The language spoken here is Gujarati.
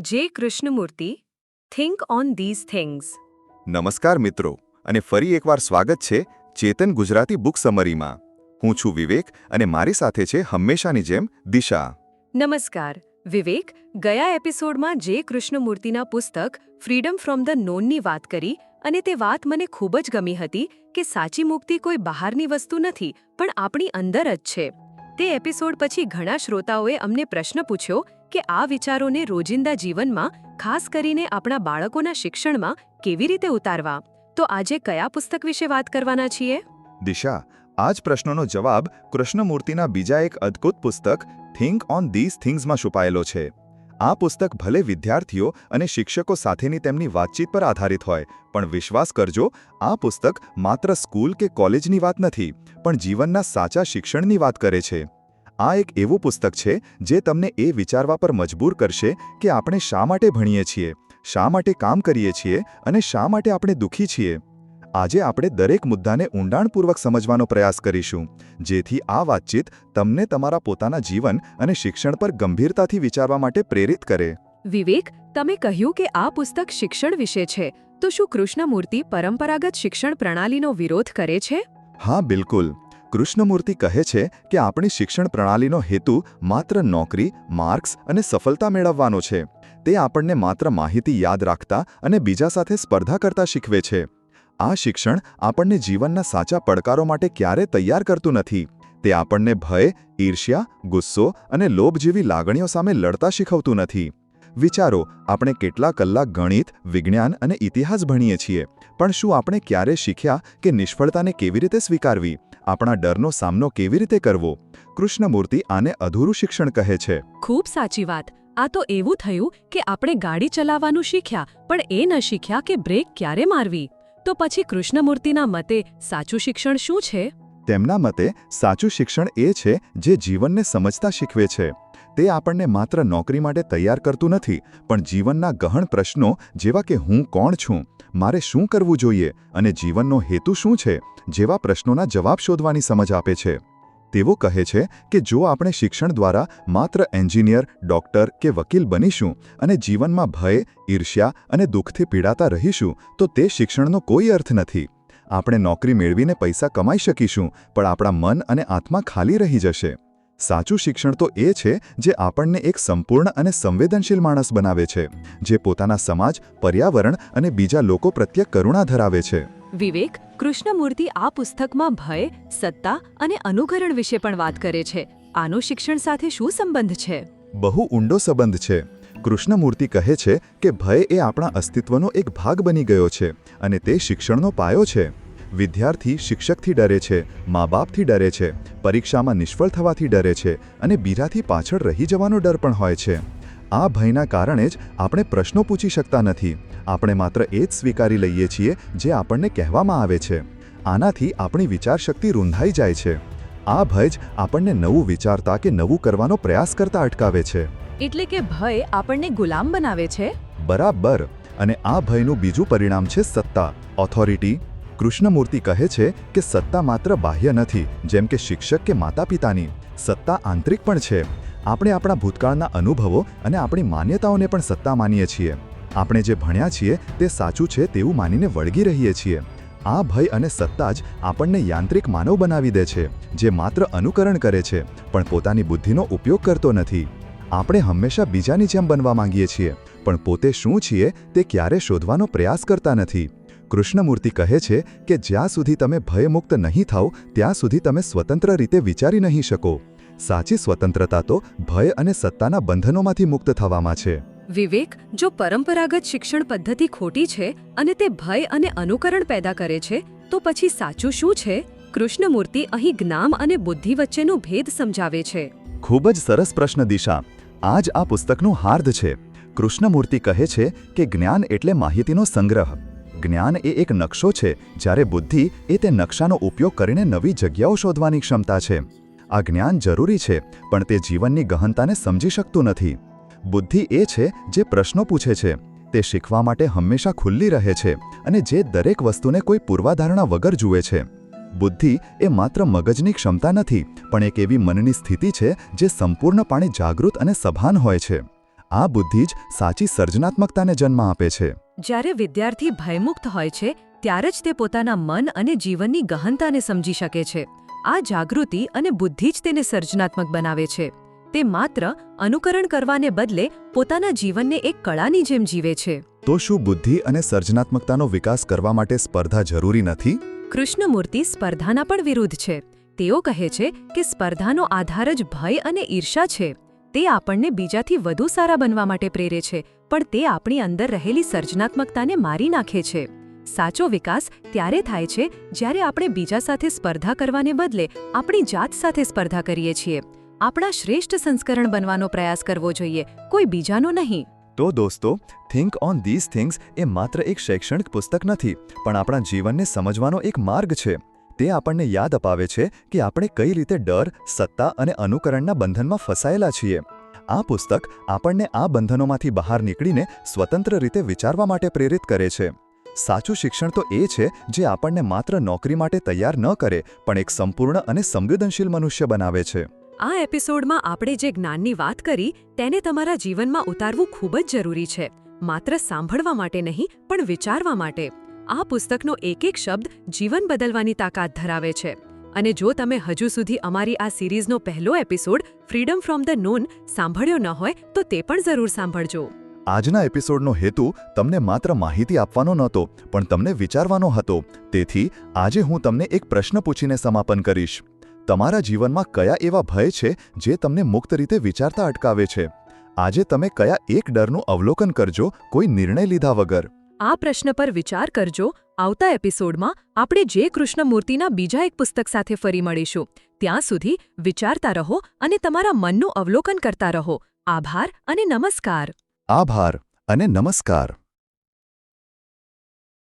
J Krishnamurti think on these things નમસ્કાર મિત્રો અને ફરી એકવાર સ્વાગત છે ચેતન ગુજરાતી બુક સમરીમાં. હું છું વિવેક અને મારી સાથે છે હંમેશાની જેમ દિશા. નમસ્કાર વિવેક ગયા એપિસોડમાં જે કૃષ્ણમૂર્તિના પુસ્તક ફ્રીડમ ફ્રોમ ધ નોનની વાત કરી અને તે વાત મને ખૂબ જ ગમી હતી કે સાચી મુક્તિ કોઈ બહારની વસ્તુ નથી પણ આપણી અંદર જ છે. તે એપિસોડ પછી ઘણા શ્રોતાઓએ અમને પ્રશ્ન પૂછ્યો કે આ વિચારોને રોજિંદા જીવનમાં, ખાસ કરીને આપણા બાળકોના શિક્ષણમાં, કેવી રીતે ઉતારવા? તો આજે કયા પુસ્તક વિશે વાત કરવાના છીએ? દિશા આ જ પ્રશ્નનો જવાબ કૃષ્ણમૂર્તિના બીજા એક અદ્ભુત પુસ્તક થિંક ઓન ધીઝ થિંગ્સમાં છુપાયેલો છે. આ પુસ્તક ભલે વિદ્યાર્થીઓ અને શિક્ષકો સાથેની તેમની વાતચીત પર આધારિત હોય, પણ વિશ્વાસ કરજો, આ પુસ્તક માત્ર સ્કૂલ કે કોલેજની વાત નથી. પણ જીવનના સાચા શિક્ષણની વાત કરે છે. આ એક એવું પુસ્તક છે જે તમને એ વિચારવા પર મજબૂર કરશે કે આપણે શા માટે ભણીએ છીએ, શા માટે કામ કરીએ છીએ અને શા માટે આપણે દુઃખી છીએ. આજે આપણે દરેક મુદ્દાને ઊંડાણપૂર્વક સમજવાનો પ્રયાસ કરીશું, જેથી આ વાતચીત તમને તમારા પોતાના જીવન અને શિક્ષણ પર ગંભીરતાથી વિચારવા માટે પ્રેરિત કરે. વિવેક, તમે કહ્યું કે આ પુસ્તક શિક્ષણ વિશે છે, તો શું કૃષ્ણમૂર્તિ પરંપરાગત શિક્ષણ પ્રણાલીનો વિરોધ કરે છે? હા, બિલકુલ. કૃષ્ણમૂર્તિ કહે છે કે આપણી શિક્ષણ પ્રણાલીનો હેતુ માત્ર નોકરી, માર્ક્સ અને સફળતા મેળવવાનો છે. તે આપણને માત્ર માહિતી યાદ રાખતા અને બીજા સાથે સ્પર્ધા કરતા શીખવે છે. આ શિક્ષણ આપણને જીવનના સાચા પડકારો માટે ક્યારે તૈયાર કરતું નથી. તે આપણને ભય, ઈર્ષ્યા, ગુસ્સો અને લોભ જેવી લાગણીઓ સામે લડતા શીખવતું નથી. વિચારો આપણે કેટલા કલાક ગણિત વિજ્ઞાન અને ઇતિહાસ ભણીએ છીએ પણ શું આપણે ક્યારે શીખ્યા કે નિષ્ફળતાને કેવી રીતે સ્વીકારવી? આપણા ડરનો સામનો કેવી રીતે કરવો? કૃષ્ણમૂર્તિ આને અધૂરું શિક્ષણ કહે છે. ખૂબ સાચી વાત. આ તો એવું થયું કે આપણે ગાડી ચલાવવાનું શીખ્યા પણ એ ન શીખ્યા કે બ્રેક ક્યારે મારવી. તો પછી કૃષ્ણમૂર્તિના મતે સાચું શિક્ષણ શું છે? તેમના મતે સાચું શિક્ષણ એ છે જે જીવનને સમજતા શીખવે છે. તે આપણને માત્ર નોકરી માટે તૈયાર કરતું નથી, પણ જીવનના ગહન પ્રશ્નો જેવા કે હું કોણ છું, મારે શું કરવું જોઈએ અને જીવનનો હેતુ શું છે જેવા પ્રશ્નોના જવાબ શોધવાની સમજ આપે છે. તેવો કહે છે કે જો આપણે શિક્ષણ દ્વારા માત્ર એન્જિનિયર, ડોક્ટર કે વકીલ બનીશું અને જીવનમાં ભય, ઈર્ષ્યા અને દુઃખથી પીડાતા રહીશું, તો તે શિક્ષણનો કોઈ અર્થ નથી. આપણે નોકરી મેળવીને પૈસા કમાઈ શકીશું, પણ આપણા મન અને આત્મા ખાલી રહી જશે. સાચું શિક્ષણ તો એ છે જે આપણને એક સંપૂર્ણ અને સંવેદનશીલ માણસ બનાવે છે જે પોતાના સમાજ પર્યાવરણ અને બીજા લોકો પ્રત્યે કરુણા ધરાવે છે. વિવેક કૃષ્ણમૂર્તિ આ પુસ્તકમાં ભય સત્તા અને અનુકરણ વિશે પણ વાત કરે છે. આનો શિક્ષણ સાથે શું સંબંધ છે? બહુ ઊંડો સંબંધ છે. કૃષ્ણમૂર્તિ કહે છે કે ભય એ આપણા અસ્તિત્વનો એક ભાગ બની ગયો છે અને તે શિક્ષણનો પાયો છે. વિદ્યાર્થી શિક્ષકથી ડરે છે મા બાપથી ડરે છે પરીક્ષામાં નિષ્ફળ થવાથી ડરે છે અને બીજાથી પાછળ રહી જવાનો ડર પણ હોય છે. આ ભયના કારણે જ આપણે પ્રશ્નો પૂછી શકતા નથી. આપણે માત્ર એ જ સ્વીકારી લઈએ છીએ જે આપણને કહેવામાં આવે છે. આનાથી આપણી વિચારશક્તિ રૂંધાઈ જાય છે. આ ભય જ આપણને નવું વિચારતા કે નવું કરવાનો પ્રયાસ કરતા અટકાવે છે. એટલે કે ભય આપણને ગુલામ બનાવે છે? બરાબર. અને આ ભયનું બીજું પરિણામ છે સત્તા ઓથોરિટી કૃષ્ણમૂર્તિ કહે છે કે સત્તા માત્ર બાહ્ય નથી, જેમ કે શિક્ષક કે માતા પિતાની સત્તા આંતરિક પણ છે. આપણે આપણા ભૂતકાળના અનુભવો અને આપણી માન્યતાઓને પણ સત્તા માનીએ છીએ. આપણે જે ભણ્યા છીએ તે સાચું છે તેવું માનીને વળગી રહીએ છીએ. આ ભય અને સત્તા જ આપણને યાંત્રિક માનવ બનાવી દે છે, જે માત્ર અનુકરણ કરે છે, પણ પોતાની બુદ્ધિનો ઉપયોગ કરતો નથી. આપણે હંમેશા બીજાની જેમ બનવા માંગીએ છીએ, પણ પોતે શું છીએ તે ક્યારે શોધવાનો પ્રયાસ કરતા નથી. કૃષ્ણમૂર્તિ કહે છે કે જ્યાં સુધી તમે ભયમુક્ત નહીં થાઓ ત્યાં સુધી તમે સ્વતંત્ર રીતે વિચારી નહીં શકો. સાચી સ્વતંત્રતા તો ભય અને સત્તાના બંધનોમાંથી મુક્ત થવામાં છે. વિવેક જો પરંપરાગત શિક્ષણ પદ્ધતિ ખોટી છે અને તે ભય અને અનુકરણ પેદા કરે છે તો પછી સાચું શું છે? કૃષ્ણમૂર્તિ અહીં જ્ઞાન અને બુદ્ધિ વચ્ચેનો ભેદ સમજાવે છે. ખૂબ જ સરસ પ્રશ્ન દિશા. આ જ આ પુસ્તકનું હાર્દ છે. કૃષ્ણમૂર્તિ કહે છે કે જ્ઞાન એટલે માહિતીનો સંગ્રહ. જ્ઞાન એ એક નકશો છે, જ્યારે બુદ્ધિ એ તે નકશાનો ઉપયોગ કરીને નવી જગ્યાઓ શોધવાની ક્ષમતા છે. આ જ્ઞાન જરૂરી છે, પણ તે જીવનની ગહનતાને સમજી શકતું નથી. બુદ્ધિ એ છે જે પ્રશ્નો પૂછે છે, તે શીખવા માટે હંમેશા ખુલ્લી રહે છે અને જે દરેક વસ્તુને કોઈ પૂર્વાધારણા વગર જુએ છે. બુદ્ધિ એ માત્ર મગજની ક્ષમતા નથી, પણ એક એવી મનની સ્થિતિ છે જે સંપૂર્ણપણે જાગૃત અને સભાન હોય છે. આ બુદ્ધિ જ સાચી સર્જનાત્મકતાને જન્મ આપે છે. જ્યારે વિદ્યાર્થી ભયમુક્ત હોય છે ત્યારે જ તે પોતાના મન અને જીવનની ગહનતાને સમજી શકે છે. આ જાગૃતિ અને બુદ્ધિ જ તેને સર્જનાત્મક બનાવે છે. તે માત્ર અનુકરણ કરવાને બદલે પોતાના જીવનને એક કળાની જેમ જીવે છે. તો શું બુદ્ધિ અને સર્જનાત્મકતાનો વિકાસ કરવા માટે સ્પર્ધા જરૂરી નથી? કૃષ્ણમૂર્તિ સ્પર્ધાના પણ વિરુદ્ધ છે. તેઓ કહે છે કે સ્પર્ધાનો આધાર જ ભય અને ઈર્ષા છે. તે આપણને બીજાથી વધુ સારા બનવા માટે પ્રેરે છે, પણ તે આપણી અંદર રહેલી સર્જનાત્મકતાને મારી નાખે છે. સાચો વિકાસ ત્યારે થાય છે જ્યારે આપણે બીજા સાથે સ્પર્ધા કરવાને બદલે આપણી જાત સાથે સ્પર્ધા કરીએ છીએ. આપણા શ્રેષ્ઠ સંસ્કરણ બનવાનો પ્રયાસ કરવો જોઈએ, કોઈ બીજાનો નહીં. તો દોસ્તો થિંક ઓન ધીઝ થિંગ્સ એ માત્ર એક શૈક્ષણિક પુસ્તક નથી, પણ આપણા જીવનને સમજવાનો એક માર્ગ છે. તે આપણને યાદ અપાવે છે કે આપણે કઈ રીતે ડર, સત્તા અને અનુકરણના બંધનમાં ફસાયેલા છીએ. આ પુસ્તક આપણને આ બંધનોમાંથી બહાર નીકળીને સ્વતંત્ર રીતે વિચારવા માટે પ્રેરિત કરે છે. સાચું શિક્ષણ તો એ છે જે આપણને માત્ર નોકરી માટે તૈયાર ન કરે, પણ એક સંપૂર્ણ અને સંવેદનશીલ મનુષ્ય બનાવે છે. આ એપિસોડમાં આપણે જે જ્ઞાનની વાત કરી, તેને તમારા જીવનમાં ઉતારવું ખૂબ જ જરૂરી છે. માત્ર સાંભળવા માટે નહીં, પણ વિચારવા માટે. આ પુસ્તકનો એક એક શબ્દ જીવન બદલવાની તાકાત ધરાવે છે. અને જો તમે હજુ સુધી અમારી આ સિરીઝનો પહેલો episode freedom from the known સાંભળ્યો ન હોય, તો તે પણ જરૂર સાંભળજો. આજના એપિસોડનો હેતુ તમને માત્ર માહિતી આપવાનો નહોતો, પણ તમને વિચારવાનો હતો. તેથી, આજે હું તમને એક પ્રશ્ન પૂછીને સમાપન કરીશ. તમારા જીવનમાં કયા એવા ભય છે જે તમને મુક્ત રીતે વિચારતા અટકાવે છે? આજે તમે કયા એક ડરનું અવલોકન કરજો કોઈ નિર્ણય લીધા વગર? આ પ્રશ્ન પર વિચાર કરજો. આવતા એપિસોડમાં આપણે જે કૃષ્ણમૂર્તિના બીજા એક પુસ્તક સાથે ફરી મળીશું. ત્યાં સુધી વિચારતા રહો અને તમારા મનનું અવલોકન કરતા રહો. આભાર અને નમસ્કાર. આભાર અને નમસ્કાર.